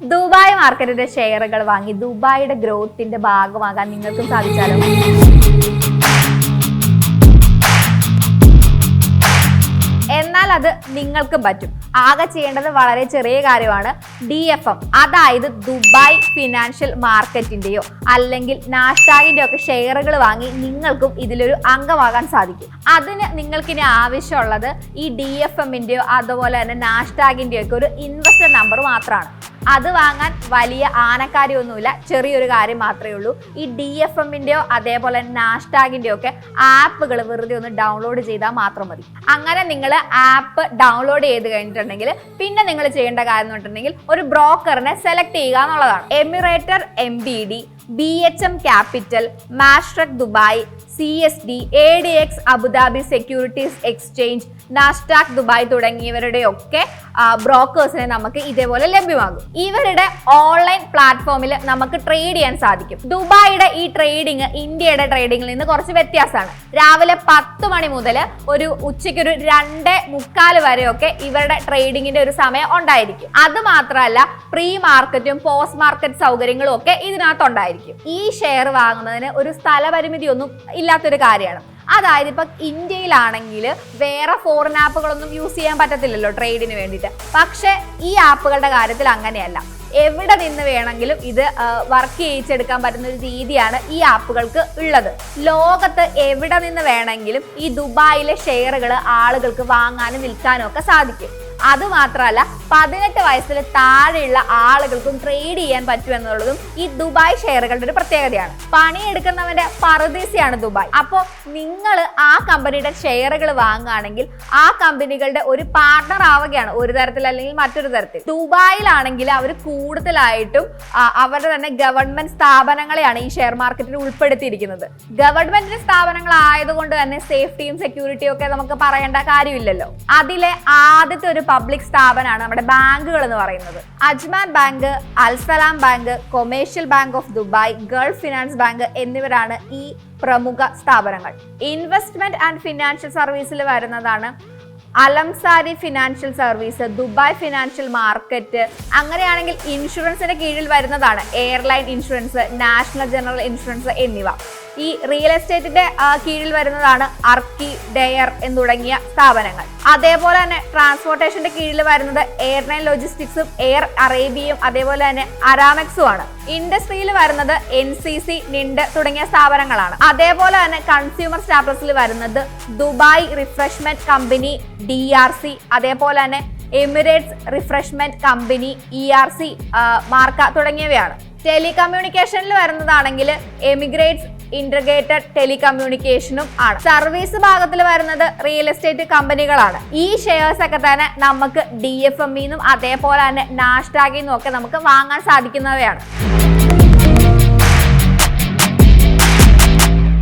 Dubai മാർക്കറ്റിന്റെ ഷെയറുകൾ വാങ്ങി ദുബായിയുടെ ഗ്രോത്തിന്റെ ഭാഗമാകാൻ നിങ്ങൾക്കും സാധിച്ചാലോ? എന്നാൽ അത് നിങ്ങൾക്കും പറ്റും. ആകെ ചെയ്യേണ്ടത് വളരെ ചെറിയ കാര്യമാണ് ഡി എഫ് എം അതായത് ദുബായ് ഫിനാൻഷ്യൽ മാർക്കറ്റിന്റെയോ അല്ലെങ്കിൽ നാഷ്ടാഗിന്റെയോ ഒക്കെ ഷെയറുകൾ വാങ്ങി നിങ്ങൾക്കും ഇതിലൊരു അംഗമാകാൻ സാധിക്കും. അതിന് നിങ്ങൾക്കിനി ആവശ്യമുള്ളത് ഈ ഡി എഫ് എമ്മിന്റെയോ അതുപോലെ തന്നെ നാഷ്ടാഗിന്റെയോ ഒക്കെ ഒരു ഇൻവെസ്റ്റർ നമ്പർ മാത്രമാണ്. അത് വാങ്ങാൻ വലിയ ആനക്കാര്യമൊന്നുമില്ല ചെറിയൊരു കാര്യം മാത്രമേ ഉള്ളൂ. ഈ ഡി എഫ് എമ്മിന്റെയോ അതേപോലെ നാഷ്ടാഗിന്റെയോ ഒക്കെ ആപ്പുകൾ വെറുതെ ഒന്ന് ഡൗൺലോഡ് ചെയ്താൽ മാത്രം മതി. അങ്ങനെ നിങ്ങൾ ആപ്പ് ഡൗൺലോഡ് ചെയ്ത് കഴിഞ്ഞിട്ടുണ്ടെങ്കിൽ പിന്നെ നിങ്ങൾ ചെയ്യേണ്ട കാര്യം എന്ന് പറഞ്ഞിട്ടുണ്ടെങ്കിൽ ഒരു ബ്രോക്കറിനെ സെലക്ട് ചെയ്യുക എന്നുള്ളതാണ്. എമിറേറ്റർ M B D B H M capital Mashreq Dubai C S D A D X Abu Dhabi securities exchange Nasdaq Dubai തുടങ്ങിയവരുടെ ഒക്കെ ബ്രോക്കേഴ്സിനെ നമുക്ക് ഇതേപോലെ ലഭ്യമാകും. ഇവരുടെ ഓൺലൈൻ പ്ലാറ്റ്ഫോമിൽ നമുക്ക് ട്രേഡ് ചെയ്യാൻ സാധിക്കും. ദുബായിയുടെ ഈ ട്രേഡിംഗ് ഇന്ത്യയുടെ ട്രേഡിംഗിൽ നിന്ന് കുറച്ച് വ്യത്യാസമാണ്. രാവിലെ പത്ത് മണി മുതൽ ഒരു ഉച്ചയ്ക്ക് ഒരു രണ്ട് മുക്കാൽ വരെയൊക്കെ ഇവരുടെ ട്രേഡിങ്ങിന്റെ ഒരു സമയം ഉണ്ടായിരിക്കും. അത് മാത്രമല്ല പ്രീ മാർക്കറ്റും പോസ്റ്റ് മാർക്കറ്റ് സൗകര്യങ്ങളും ഒക്കെ ഇതിനകത്ത് ഉണ്ടായിരിക്കും ഈ ഷെയർ വാങ്ങുന്നതിന് ഒരു സ്ഥലപരിമിതി ഒന്നും ഇല്ലാത്തൊരു കാര്യമാണ്. അതായത് ഇപ്പൊ ഇന്ത്യയിലാണെങ്കിൽ വേറെ ഫോറിൻ ആപ്പുകളൊന്നും യൂസ് ചെയ്യാൻ പറ്റത്തില്ലല്ലോ ട്രേഡിന് വേണ്ടിയിട്ട്. പക്ഷെ ഈ ആപ്പുകളുടെ കാര്യത്തിൽ അങ്ങനെയല്ല. എവിടെ നിന്ന് വേണമെങ്കിലും ഇത് വർക്ക് ചെയ്യിച്ചെടുക്കാൻ പറ്റുന്ന ഒരു രീതിയാണ് ഈ ആപ്പുകൾക്ക് ഉള്ളത്. ലോകത്ത് എവിടെ നിന്ന് വേണമെങ്കിലും ഈ ദുബായിലെ ഷെയറുകൾ ആളുകൾക്ക് വാങ്ങാനും വിൽക്കാനും ഒക്കെ സാധിക്കും. അത് മാത്രമല്ല പതിനെട്ട് വയസ്സിൽ താഴെയുള്ള ആളുകൾക്കും ട്രേഡ് ചെയ്യാൻ പറ്റും എന്നുള്ളതും ഈ ദുബായ് ഷെയറുകളുടെ ഒരു പ്രത്യേകതയാണ്. പണിയെടുക്കുന്നവന്റെ പറുദീസയാണ് ദുബായ്. അപ്പോൾ നിങ്ങൾ ആ കമ്പനിയുടെ ഷെയറുകൾ വാങ്ങുകയാണെങ്കിൽ ആ കമ്പനികളുടെ ഒരു പാർട്ണർ ആവുകയാണ് ഒരു തരത്തിൽ അല്ലെങ്കിൽ മറ്റൊരു തരത്തിൽ. ദുബായിലാണെങ്കിൽ അവർ കൂടുതലായിട്ടും അവരുടെ തന്നെ ഗവൺമെന്റ് സ്ഥാപനങ്ങളെയാണ് ഈ ഷെയർ മാർക്കറ്റിൽ ഉൾപ്പെടുത്തിയിരിക്കുന്നത്. ഗവൺമെന്റ് സ്ഥാപനങ്ങൾ ആയതുകൊണ്ട് തന്നെ സേഫ്റ്റിയും സെക്യൂരിറ്റിയും ഒക്കെ നമുക്ക് പറയേണ്ട കാര്യമില്ലല്ലോ. അതിലെ ആദ്യത്തെ ഒരു പബ്ലിക് സ്ഥാപനമാണ് നമ്മുടെ ബാങ്കുകൾ എന്ന് പറയുന്നത്. Ajman bank Al Salam bank commercial bank of Dubai Gulf finance bank എന്നിവരാണ് ഈ പ്രമുഖ സ്ഥാപനങ്ങൾ. ഇൻവെസ്റ്റ്മെന്റ് ആൻഡ് ഫിനാൻഷ്യൽ സർവീസിൽ വരുന്നതാണ് അലംസാരി financial service Dubai financial market അങ്ങനെയാണെങ്കിൽ ഇൻഷുറൻസിന്റെ കീഴിൽ വരുന്നതാണ് airline insurance national general insurance എന്നിവ. ഈ റിയൽ എസ്റ്റേറ്റിന്റെ കീഴിൽ വരുന്നതാണ് അർക്കി ഡെയർ എന്ന് തുടങ്ങിയ സ്ഥാപനങ്ങൾ. അതേപോലെ തന്നെ ട്രാൻസ്പോർട്ടേഷന്റെ കീഴിൽ വരുന്നത് എയർലൈൻ ലോജിസ്റ്റിക്സും എയർ അറേബ്യയും അതേപോലെ തന്നെ അരാമെക്സും ആണ്. ഇൻഡസ്ട്രിയിൽ വരുന്നത് എൻ സി സി നിണ്ട് തുടങ്ങിയ സ്ഥാപനങ്ങളാണ്. അതേപോലെ തന്നെ കൺസ്യൂമർ സ്റ്റാറ്റസിൽ വരുന്നത് Dubai refreshment company D R C അതേപോലെ തന്നെ Emirates refreshment company E R C Marka തുടങ്ങിയവയാണ്. ടെലികമ്മ്യൂണിക്കേഷനിൽ വരുന്നതാണെങ്കിൽ എമിഗ്രേറ്റ്സ് ഇന്റഗ്രേറ്റഡ് ടെലികമ്മ്യൂണിക്കേഷനും ആണ്. സർവീസ് ഭാഗത്തിൽ വരുന്നത് റിയൽ എസ്റ്റേറ്റ് കമ്പനികളാണ്. ഈ ഷെയർസ് ഒക്കെ തന്നെ നമുക്ക് ഡി എഫ് എമ്മിന്നും അതേപോലെ തന്നെ നാഷ്ടാഗിൽ നിന്നും ഒക്കെ നമുക്ക് വാങ്ങാൻ സാധിക്കുന്നവയാണ്.